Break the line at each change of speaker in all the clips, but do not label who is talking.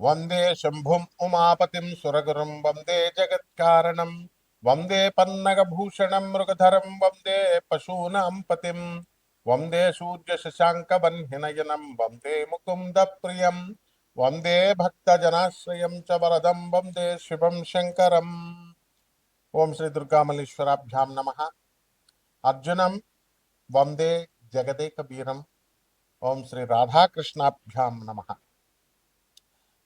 వందే శంభుం ఉమాపతిం సురగురుం వందే జగత్కారణం వందే పన్నగభూషణం మృగధరం వందే పశూనాం పతిం వందే సూర్య శశాంక వన్హినయనం వందే ముకుంద ప్రియం వందే భక్తజనాశ్రయం చ వరదం వందే శివం శంకరం ఓం శ్రీ దుర్గామల్లీశ్వరాభ్యాం నమ అర్జునం వందే జగదేక వీరం ఓం శ్రీ రాధాకృష్ణాభ్యాం నమ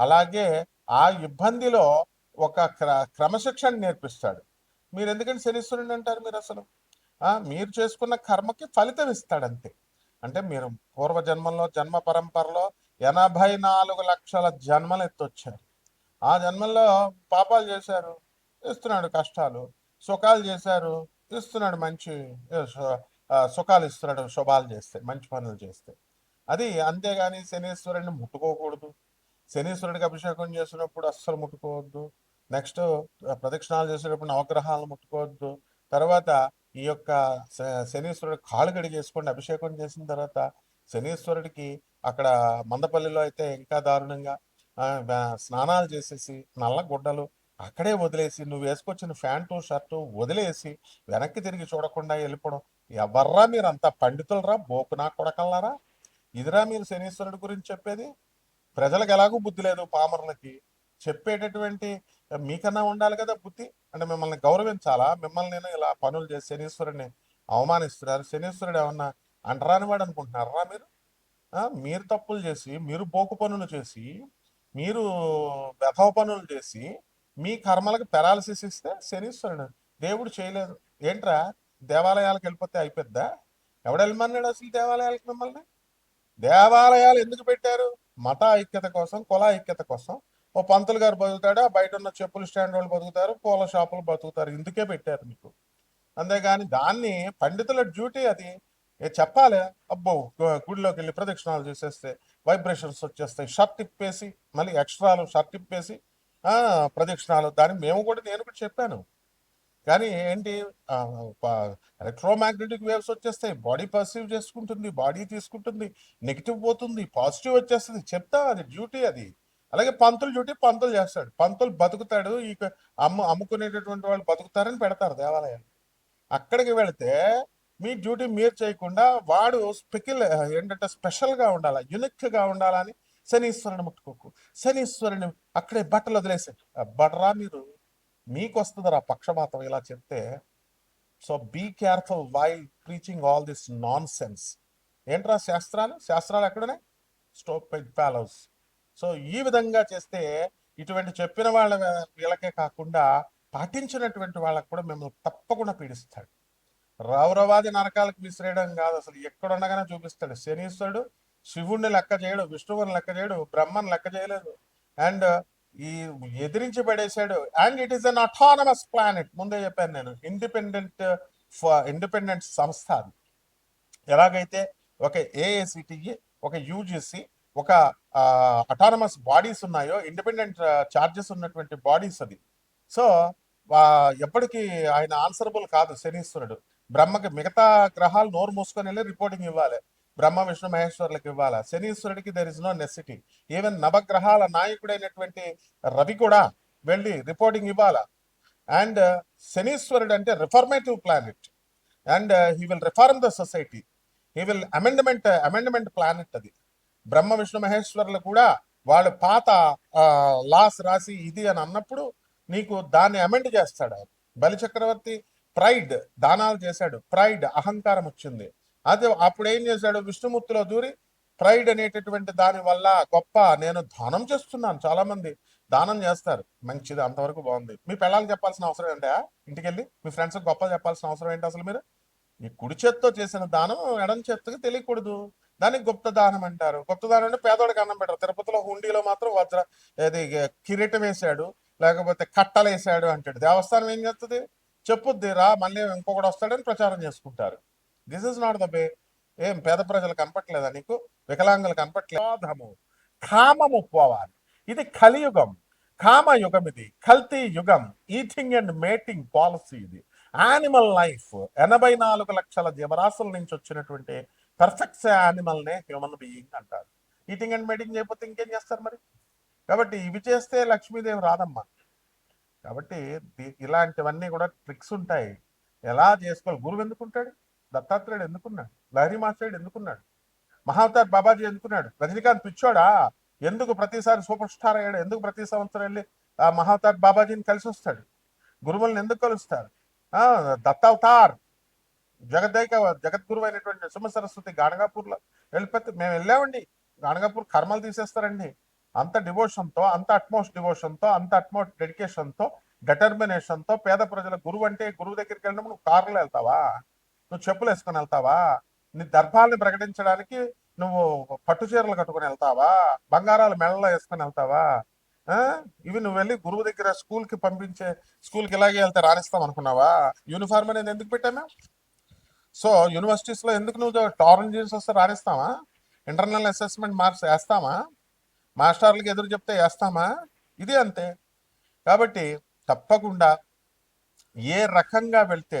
అలాగే ఆ ఇబ్బందిలో ఒక క్ర క్రమశిక్షణ నేర్పిస్తాడు. మీరు ఎందుకంటే శనీశ్వరుని అంటారు మీరు అసలు మీరు చేసుకున్న కర్మకి ఫలితం ఇస్తాడు అంతే అంటే మీరు పూర్వ జన్మల్లో జన్మ పరంపరలో ఎనభై నాలుగు లక్షల జన్మలు ఎత్తొచ్చారు. ఆ జన్మల్లో పాపాలు చేశారు ఇస్తున్నాడు కష్టాలు సుఖాలు చేశారు ఇస్తున్నాడు మంచి సుఖాలు ఇస్తున్నాడు శుభాలు చేస్తే మంచి పనులు చేస్తే. అది అంతేగాని శనీశ్వరుడిని ముట్టుకోకూడదు. శనీశ్వరుడికి అభిషేకం చేసినప్పుడు అస్సలు ముట్టుకోవద్దు. నెక్స్ట్ ప్రదక్షిణాలు చేసేటప్పుడు నవగ్రహాలను ముట్టుకోవద్దు. తర్వాత ఈ యొక్క శ- శనీశ్వరుడు కాళ్ళు కడిగేసుకోండి అభిషేకం చేసిన తర్వాత శనీశ్వరుడికి అక్కడ మందపల్లిలో అయితే ఇంకా దారుణంగా స్నానాలు చేసేసి నల్ల గుడ్డలు అక్కడే వదిలేసి నువ్వు వేసుకొచ్చిన ప్యాంటు షర్టు వదిలేసి వెనక్కి తిరిగి చూడకుండా వెళ్ళిపోవడం. ఎవర్రా మీరు అంత పండితులరా? బోకునా కొడకల్లారా? ఇదిరా మీరు శనీశ్వరుడి గురించి చెప్పేది? ప్రజలకు ఎలాగూ బుద్ధి లేదు పామరులకి. చెప్పేటటువంటి మీకన్నా ఉండాలి కదా బుద్ధి. అంటే మిమ్మల్ని గౌరవించాలా? మిమ్మల్ని నేను ఇలా పనులు చేసి శనీశ్వరుడిని అవమానిస్తున్నారు. శనీశ్వరుడు ఏమన్నా అంటరాని వాడు అనుకుంటున్నారా మీరు? మీరు తప్పులు చేసి మీరు బోకు పనులు చేసి మీరు వ్యథవ పనులు చేసి మీ కర్మలకు పెరాలసిస్ ఇస్తే శనీశ్వరుడు. దేవుడు చేయలేదు. ఏంట్రా? దేవాలయాలకు వెళ్ళిపోతే అయిపోద్దా? ఎవడు అసలు దేవాలయాలకు మిమ్మల్ని? దేవాలయాలు ఎందుకు పెట్టారు? మత ఐక్యత కోసం కుల ఐక్యత కోసం ఓ పంతులు గారు బతుకుతాడు ఆ బయట ఉన్న చెప్పుల స్టాండ్ వాళ్ళు బతుకుతారు పూల షాపులు బతుకుతారు. ఇందుకే పెట్టారు మీకు. అంతేగాని దాన్ని పండితుల డ్యూటీ అది. ఏ చెప్పాలి? అబ్బో గుడిలోకి వెళ్ళి ప్రదక్షిణాలు చేసేస్తే వైబ్రేషన్స్ వచ్చేస్తాయి. షర్ట్ ఇప్పేసి మళ్ళీ ఎక్స్ట్రాలు షర్ట్ ఇప్పేసి ప్రదక్షిణాలు. దాన్ని మేము కూడా నేను కూడా చెప్పాను. కానీ ఏంటి ఎలక్ట్రోమాగ్నెటిక్ వేవ్స్ వచ్చేస్తాయి. బాడీ పర్సీవ్ చేసుకుంటుంది బాడీ తీసుకుంటుంది నెగిటివ్ పోతుంది పాజిటివ్ వచ్చేస్తుంది. చెప్తా అది డ్యూటీ అది. అలాగే పంతులు డ్యూటీ పంతులు చేస్తాడు. పంతులు బతుకుతాడు ఈ అమ్ము అమ్ముకునేటటువంటి వాళ్ళు బతుకుతారని పెడతారు దేవాలయాలు. అక్కడికి వెళితే మీ డ్యూటీ మీరు చేయకుండా వాడు స్పెకిల్ ఏంటంటే స్పెషల్గా ఉండాలా ఉండాలని శనీశ్వరుని ముట్టుకోకు. శనీశ్వరుని అక్కడే బట్టలు వదిలేసాడు బట్రా మీరు. మీకు వస్తుందిరా పక్షపాతం ఇలా చెప్తే. So be careful why preaching all this nonsense ఏంట్రా శాస్త్రాలు? శాస్త్రాలు ఎక్కడనే స్టోప్ ప్యాలౌస్ సో ఈ విధంగా చేస్తే ఇటువంటి చెప్పిన వాళ్ళ వీళ్ళకే కాకుండా పాటించినటువంటి వాళ్ళకు కూడా మిమ్మల్ని తప్పకుండా పీడిస్తాడు. రౌరవాది నరకాలకు విసిరేయడం కాదు అసలు. ఎక్కడుండగానే చూపిస్తాడు. శనీశ్వరుడు శివుణ్ణి లెక్క చేయడు విష్ణువుని లెక్క చేయడు బ్రహ్మని లెక్క చేయలేదు. అండ్ ఈ ఎదిరించి పడేశాడు and it is an autonomous planet ముందే చెప్పాను నేను. ఇండిపెండెంట్ ఇండిపెండెంట్ uh, సంస్థ అది. ఎలాగైతే ఒక ఏఐసిటిఈ ఒక యూజిసి ఒక అటానమస్ బాడీస్ ఉన్నాయో ఇండిపెండెంట్ చార్జెస్ uh, ఉన్నటువంటి బాడీస్ అది. సో ఎప్పటికీ ఆయన ఆన్సరబుల్ కాదు శనిస్తున్నాడు బ్రహ్మకి మిగతా గ్రహాలు నోరు మూసుకొని వెళ్ళి రిపోర్టింగ్ ఇవ్వాలి. బ్రహ్మ విష్ణు మహేశ్వరులకు ఇవ్వాలా? శనీశ్వరుడికి there is no necessity even నవగ్రహాల నాయకుడైనటువంటి రవి కూడా వెళ్ళి రిపోర్టింగ్ ఇవ్వాలా? అండ్ uh, శనీశ్వరుడు అంటే reformative planet and he will reform the society he will amendment amendment planet అది. బ్రహ్మ విష్ణు మహేశ్వరులు కూడా వాళ్ళు పాత లాస్ రాసి ఇది అని అన్నప్పుడు నీకు దాన్ని అమెండ్ చేస్తాడు. బలిచక్రవర్తి బలి చక్రవర్తి ప్రైడ్ దానాలు చేశాడు. ప్రైడ్ అహంకారం వచ్చింది. అదే అప్పుడు ఏం చేశాడు? విష్ణుమూర్తిలో దూరి ప్రైడ్ అనేటటువంటి దాని వల్ల గొప్ప నేను దానం చేస్తున్నాను. చాలా మంది దానం చేస్తారు. మంచిది అంతవరకు బాగుంది. మీ పిల్లలకి చెప్పాల్సిన అవసరం ఏంటా? ఇంటికి వెళ్ళి మీ ఫ్రెండ్స్ గొప్ప చెప్పాల్సిన అవసరం ఏంటి అసలు మీరు? మీ కుడి చేత్తో చేసిన దానం ఎడం చేత్తకి తెలియకూడదు. దానికి గుప్త దానం అంటారు. గుప్త దానం అంటే పేదోడికి అన్నం పెట్టరు తిరుపతిలో హుండీలో మాత్రం వజ్ర ఇది కిరీటం వేసాడు లేకపోతే కట్టలు వేసాడు అంటాడు. దేవస్థానం ఏం చేస్తుంది చెప్పుద్ది రా మళ్ళీ ఇంకొకటి వస్తాడని ప్రచారం చేసుకుంటారు. This is not the way ఏం పేద ప్రజలు కనపట్లేదా నీకు? వికలాంగులు కనపట్లేదు కామము పోవాలి. ఇది కలియుగం. కామయుగం ఇది. కల్తీ యుగం. ఈటింగ్ అండ్ మేటింగ్ పాలసీ ఇది. యానిమల్ లైఫ్ ఎనభై నాలుగు లక్షల జీవరాశుల నుంచి వచ్చినటువంటి పర్ఫెక్ట్ యానిమల్ నే హ్యూమన్ బీయింగ్ అంటారు. ఈటింగ్ అండ్ మేటింగ్ చేయకపోతే ఇంకేం చేస్తారు మరి? కాబట్టి ఇవి చేస్తే లక్ష్మీదేవి రాదమ్మా. కాబట్టి ఇలాంటివన్నీ కూడా ట్రిక్స్ ఉంటాయి. ఎలా చేసుకోవాలి? గురువు ఎందుకుంటాడు దత్తాత్రేయుడు ఎందుకున్నాడు? లహరి మాస్టర్డు ఎందుకున్నాడు? మహావతార్ బాబాజీ ఎందుకున్నాడు? రజనీకాంత్ పిచ్చోడా? ఎందుకు ప్రతిసారి సూపర్ స్టార్ అయ్యాడు? ఎందుకు ప్రతి సంవత్సరం వెళ్ళి ఆ మహావతార్ బాబాజీని కలిసి వస్తాడు? గురువులను ఎందుకు కలుస్తారు? ఆ దత్తావతార్! జగదైక జగద్గురువు అయినటువంటి సుమ సరస్వతి గాణగాపూర్లో వెళ్ళిపోతే మేము వెళ్ళామండి. గాణగాపూర్ కర్మలు తీసేస్తారండి. అంత డివోషన్తో అంత అట్మోస్ట్తో అంత అట్మోస్ట్తో డెటర్మినేషన్తో తో పేద ప్రజల గురువు అంటే గురువు దగ్గరికి వెళ్ళినప్పుడు నువ్వు కారులో వెళ్తావా? నువ్వు చెప్పులు వేసుకొని వెళ్తావా? నీ దర్భాల్ని ప్రకటించడానికి నువ్వు పట్టు చీరలు కట్టుకొని వెళ్తావా? బంగారాలు మెడలో వేసుకొని వెళ్తావా? ఇవి నువ్వు వెళ్ళి గురువు దగ్గర స్కూల్కి పంపించే స్కూల్కి ఇలాగే వెళ్తే రాణిస్తాం అనుకున్నావా? యూనిఫామ్ అనేది ఎందుకు పెట్టామే? సో యూనివర్సిటీస్లో ఎందుకు నువ్వు టారన్ జీన్స్ వస్తే రాణిస్తావా ఇంటర్నల్ అసెస్మెంట్ మార్క్స్ వేస్తామా? మాస్టర్లకి ఎదురు చెప్తే వేస్తామా? ఇది అంతే. కాబట్టి తప్పకుండా ఏ రకంగా వెళ్తే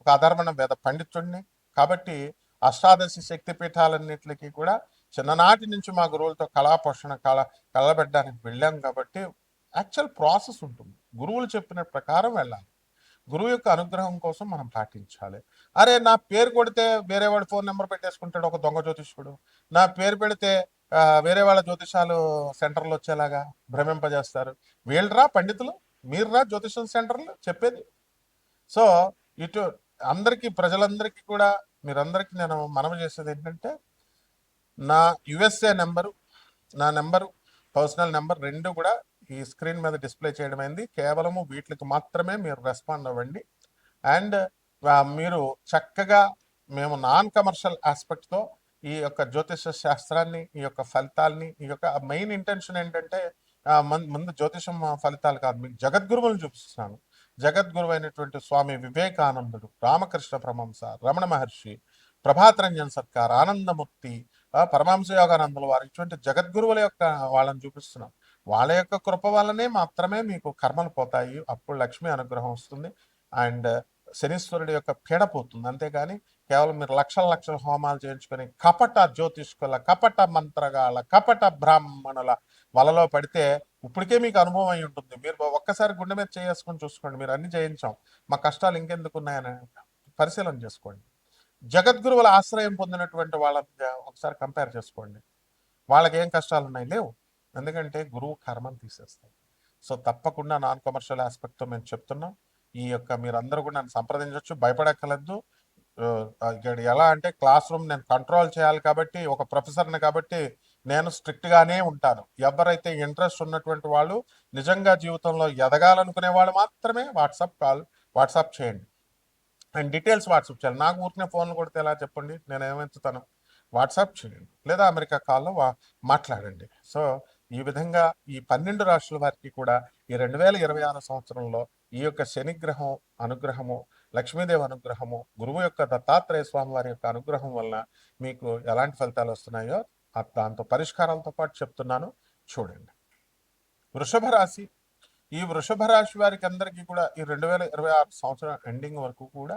ఒక అధర్మణ వేద పండితుడిని. కాబట్టి అష్టాదశి శక్తి పీఠాలన్నింటికి కూడా చిన్ననాటి నుంచి మా గురువులతో కళాపోషణ కళ కలబెట్టడానికి వెళ్ళాం కాబట్టి యాక్చువల్ ప్రాసెస్ ఉంటుంది. గురువులు చెప్పిన ప్రకారం వెళ్ళాలి. గురువు యొక్క అనుగ్రహం కోసం మనం పాటించాలి. అరే నా పేరు కొడితే వేరే వాడి ఫోన్ నెంబర్ పెట్టేసుకుంటాడు ఒక దొంగ జ్యోతిష్కుడు. నా పేరు పెడితే వేరే వాళ్ళ జ్యోతిషాలు సెంటర్లు వచ్చేలాగా భ్రమింపజేస్తారు. వీళ్ళరా పండితులు? మీరురా జ్యోతిషం సెంటర్లు? చెప్పేది. సో ఇటు అందరికీ ప్రజలందరికీ కూడా మీరందరికీ నేను మనవి చేసేది ఏంటంటే నా యుఎస్ఏ నెంబరు నా నెంబరు పర్సనల్ నెంబర్ రెండు కూడా ఈ స్క్రీన్ మీద డిస్ప్లే చేయడం అయింది. కేవలము వీటికి మాత్రమే మీరు రెస్పాండ్ అవ్వండి. అండ్ మీరు చక్కగా మేము నాన్ కమర్షియల్ ఆస్పెక్ట్తో ఈ యొక్క జ్యోతిష శాస్త్రాన్ని ఈ యొక్క ఫలితాల్ని ఈ యొక్క మెయిన్ ఇంటెన్షన్ ఏంటంటే ముందు జ్యోతిషం ఫలితాలు కాదు మీకు జగద్గురువులను చూపిస్తున్నాను. జగద్గురువైనటువంటి స్వామి వివేకానందుడు రామకృష్ణ పరమహంస రమణ మహర్షి ప్రభాతరంజన్ సర్కార్ ఆనందమూర్తి ఆ, పరమహంస యోగానందుల వారు ఇటువంటి జగద్గురువుల యొక్క వాళ్ళని చూపిస్తున్నాం. వాళ్ళ యొక్క కృప వల్లనే మాత్రమే మీకు కర్మలు పోతాయి. అప్పుడు లక్ష్మి అనుగ్రహం వస్తుంది. అండ్ శనీశ్వరుడి యొక్క పీడ పోతుంది. అంతేగాని కేవలం మీరు లక్షల లక్షల హోమాలు చేయించుకొని కపట జ్యోతిష్కుల కపట మంత్రగాళ్ళ కపట బ్రాహ్మణుల వలలో పడితే ఇప్పటికే మీకు అనుభవం అయి ఉంటుంది. మీరు ఒక్కసారి గుండె మీద చేసుకొని చూసుకోండి. మీరు అన్ని చేయించాం. మా కష్టాలు ఇంకెందుకు ఉన్నాయని పరిశీలన చేసుకోండి. జగద్గురువుల ఆశ్రయం పొందినటువంటి వాళ్ళ ఒకసారి కంపేర్ చేసుకోండి. వాళ్ళకి ఏం కష్టాలు ఉన్నాయి? లేవు. ఎందుకంటే గురువు కర్మను తీసేస్తాడు. సో తప్పకుండా నాన్ కమర్షియల్ ఆస్పెక్ట్తో మేము చెప్తున్నాం. ఈ యొక్క మీరందరూ కూడా నన్ను సంప్రదించవచ్చు భయపడక్కర్లేదు. ఇక్కడ ఎలా అంటే క్లాస్ రూమ్ నేను కంట్రోల్ చేయాలి కాబట్టి ఒక ప్రొఫెసర్ని కాబట్టి నేను స్ట్రిక్ట్ గానే ఉంటాను. ఎవరైతే ఇంట్రెస్ట్ ఉన్నటువంటి వాళ్ళు నిజంగా జీవితంలో ఎదగాలనుకునే వాళ్ళు మాత్రమే వాట్సాప్ కాల్ వాట్సాప్ చేయండి. అండ్ డీటెయిల్స్ వాట్సాప్ చేయాలి. నాకు ఊరికే ఫోన్లు కొడితే ఎలా చెప్పండి? నేను ఏమెంచుతాను వాట్సాప్ చేయండి. లేదా అమెరికా కాల్లో వా మాట్లాడండి. సో ఈ విధంగా ఈ పన్నెండు రాష్ట్రాల వారికి కూడా ఈ రెండు వేల ఇరవై ఆరు సంవత్సరంలో ఈ యొక్క శనిగ్రహం అనుగ్రహము లక్ష్మీదేవి అనుగ్రహము గురువు యొక్క దత్తాత్రేయ స్వామి వారి యొక్క అనుగ్రహం వల్ల మీకు ఎలాంటి ఫలితాలు వస్తున్నాయో దాంతో పరిష్కారాలతో పాటు చెప్తున్నాను. చూడండి. వృషభ రాశి. ఈ వృషభ రాశి వారికి అందరికీ కూడా ఈ రెండు వేల ఇరవై ఆరు సంవత్సరం ఎండింగ్ వరకు కూడా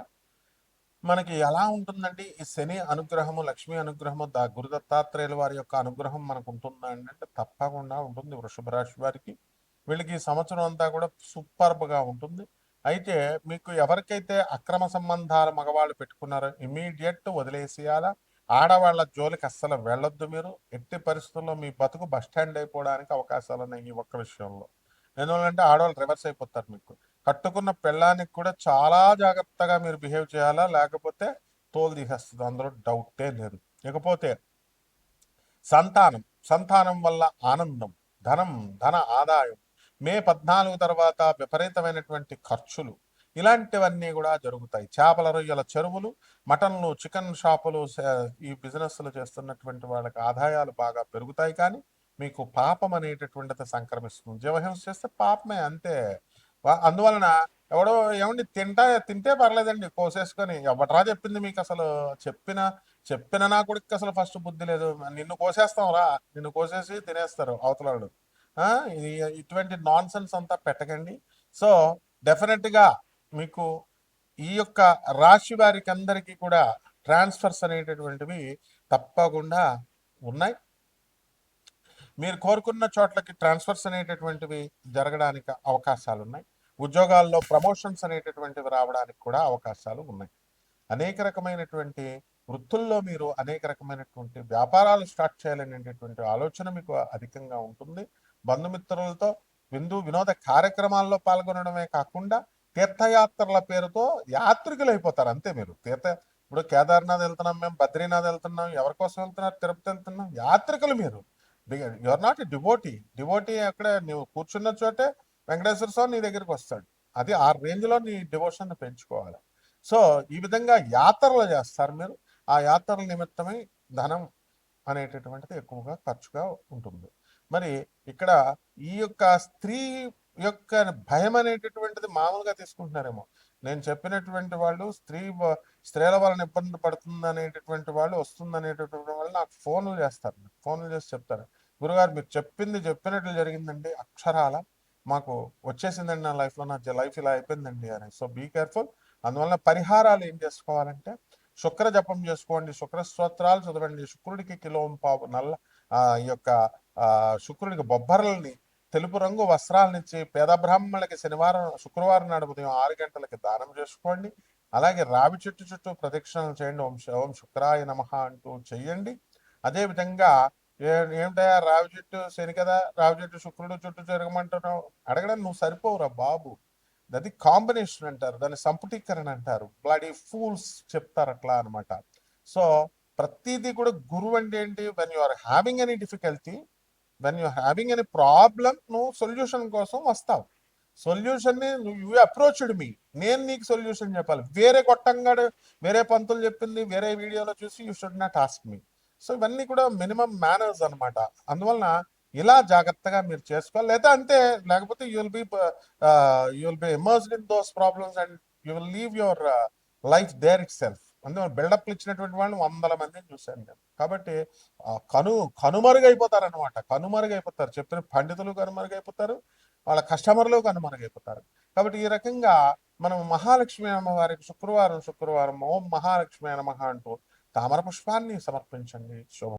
మనకి ఎలా ఉంటుందండి? ఈ శని అనుగ్రహము లక్ష్మీ అనుగ్రహము దా గురు దత్తాత్రేయుల వారి యొక్క అనుగ్రహం మనకు ఉంటుందండి అంటే తప్పకుండా ఉంటుంది వృషభ రాశి వారికి. వీళ్ళకి ఈ సంవత్సరం అంతా కూడా సూపర్బ్గా ఉంటుంది. అయితే మీకు ఎవరికైతే అక్రమ సంబంధాలు మగవాళ్ళు పెట్టుకున్నారో ఇమీడియట్ వదిలేసేయాలా? ఆడవాళ్ళ జోలికి అస్సలు వెళ్ళొద్దు మీరు. ఎట్టి పరిస్థితుల్లో మీ బతుకు బస్ స్టాండ్ అయిపోవడానికి అవకాశాలు ఉన్నాయి ఈ ఒక్క విషయంలో. ఎందువల్లంటే ఆడవాళ్ళు రివర్స్ అయిపోతారు మీకు. కట్టుకున్న పెళ్ళానికి కూడా చాలా జాగ్రత్తగా మీరు బిహేవ్ చేయాలా? లేకపోతే తోలు తీసేస్తుంది. అందులో డౌటే లేదు. ఇకపోతే సంతానం. సంతానం వల్ల ఆనందం ధనం ధన ఆదాయం మే పద్నాలుగు తర్వాత విపరీతమైనటువంటి ఖర్చులు. ఇలాంటివన్నీ కూడా జరుగుతాయి. చేపల రొయ్యల చెరువులు మటన్లు చికెన్ షాపులు ఈ బిజినెస్లు చేస్తున్నటువంటి వాళ్ళకి ఆదాయాలు బాగా పెరుగుతాయి కానీ మీకు పాపం అనేటటువంటిది సంక్రమిస్తుంది. జీవహింస చేస్తే పాపమే అంతే. అందువలన ఎవడో ఏమండి తింటా తింటే పర్లేదండి కోసేసుకొని ఎవడరా చెప్పింది మీకు అసలు? చెప్పిన చెప్పిన నా కొడుకు అసలు ఫస్ట్ బుద్ధి లేదు. నిన్ను కోసేస్తాం రా నిన్ను కోసేసి తినేస్తారు అవతలాడు ఇటువంటి నాన్ సెన్స్ అంతా పెట్టకండి. సో డెఫినెట్గా మీకు ఈ యొక్క రాశి వారికి అందరికీ కూడా ట్రాన్స్ఫర్స్ అనేటటువంటివి తప్పకుండా ఉన్నాయి. మీరు కోరుకున్న చోట్లకి ట్రాన్స్ఫర్స్ అనేటటువంటివి జరగడానికి అవకాశాలు ఉన్నాయి ఉద్యోగాల్లో ప్రమోషన్స్ అనేటటువంటివి రావడానికి కూడా అవకాశాలు ఉన్నాయి. అనేక రకమైనటువంటి వృత్తుల్లో మీరు అనేక రకమైనటువంటి వ్యాపారాలు స్టార్ట్ చేయాలనేటటువంటి ఆలోచన మీకు అధికంగా ఉంటుంది. బంధుమిత్రులతో విందు వినోద కార్యక్రమాల్లో పాల్గొనడమే కాకుండా తీర్థయాత్రల పేరుతో యాత్రికులు అయిపోతారు. అంతే మీరు. తీర్థ ఇప్పుడు కేదార్నాథ్ వెళ్తున్నాం మేము బద్రీనాథ్ వెళ్తున్నాం ఎవరి కోసం వెళ్తున్నారు తిరుపతి వెళ్తున్నాం యాత్రికులు మీరు. Your not devotee. డివోటీ అక్కడ నువ్వు కూర్చున్న చోటే వెంకటేశ్వర స్వామి నీ దగ్గరికి వస్తాడు. అది ఆ రేంజ్లో నీ డివోషన్ పెంచుకోవాలి. సో ఈ విధంగా యాత్రలు చేస్తారు మీరు. ఆ యాత్రల నిమిత్తమై ధనం అనేటటువంటిది ఎక్కువగా ఖర్చుగా ఉంటుంది. మరి ఇక్కడ ఈ యొక్క స్త్రీ యొక్క భయం అనేటటువంటిది మామూలుగా తీసుకుంటున్నారేమో. నేను చెప్పినటువంటి వాళ్ళు స్త్రీ వ- స్త్రీల వలన ఇబ్బంది పడుతుంది అనేటటువంటి వాళ్ళు వస్తుంది అనేటటువంటి వాళ్ళు నాకు ఫోన్లు చేస్తారు. ఫోన్లు చేసి చెప్తారు. గురుగారు మీరు చెప్పింది చెప్పినట్లు జరిగిందండి. అక్షరాల మాకు వచ్చేసిందండి నా లైఫ్లో. నా లైఫ్ ఇలా అయిపోయిందండి అని. సో బీ కేర్ఫుల్ అందువలన పరిహారాలు ఏం చేసుకోవాలంటే శుక్ర జపం చేసుకోండి. శుక్ర స్తోత్రాలు చదవండి. శుక్రుడికి కిలో పావు నల్ల ఈ యొక్క ఆ శుక్రుడికి బొబ్బర్లని తెలుపు రంగు వస్త్రాలనిచ్చి పేద బ్రాహ్మణులకి శనివారం శుక్రవారం నాడు ఉదయం ఆరు గంటలకి దానం చేసుకోండి. అలాగే రావి చెట్టు చుట్టూ ప్రదక్షిణలు చేయండి. ఓం శ- ఓం శుక్రాయ నమ అంటూ చెయ్యండి. అదేవిధంగా ఏమిటయా రావి చెట్టు శని కదా రావి చెట్టు శుక్రుడు చుట్టూ జరగమంటున్నావు? అడగడం నువ్వు సరిపోవురా బాబు. అది కాంబినేషన్ అంటారు దాన్ని సంపుటీకరణ అంటారు. బ్లడీ ఫూల్స్ చెప్తారు అట్లా అనమాట సో ప్రతిదీ కూడా గురువు అంటే ఏంటి? When you are having any difficulty when you having any problem నువ్వు సొల్యూషన్ కోసం వస్తావు సొల్యూషన్ని యూ అప్రోచ్డ్ మీ నేను నీకు సొల్యూషన్ చెప్పాలి. వేరే కొట్టంగాడు వేరే పంతులు చెప్పింది వేరే వీడియోలో చూసి you should not ask me so ఇవన్నీ కూడా మినిమం మేనర్స్ అన్నమాట. అందువలన ఇలా జాగ్రత్తగా మీరు చేసుకోవాలి. లేదా అంతే లేకపోతే you will be you will be immersed in those problems and you will leave your life there itself అందులో బిల్డప్ ఇచ్చినటువంటి వాళ్ళని వందల మందిని చూశాను నేను. కాబట్టి ఆ, కను కనుమరుగైపోతారనమాట కనుమరుగైపోతారు. చెప్పిన పండితులు కనుమరుగైపోతారు. వాళ్ళ కస్టమర్లు కనుమరుగైపోతారు. కాబట్టి ఈ రకంగా మనం మహాలక్ష్మి అమ్మవారికి శుక్రవారం శుక్రవారం ఓం మహాలక్ష్మి నమః అంటూ తామర పుష్పాన్ని సమర్పించండి. శుభం.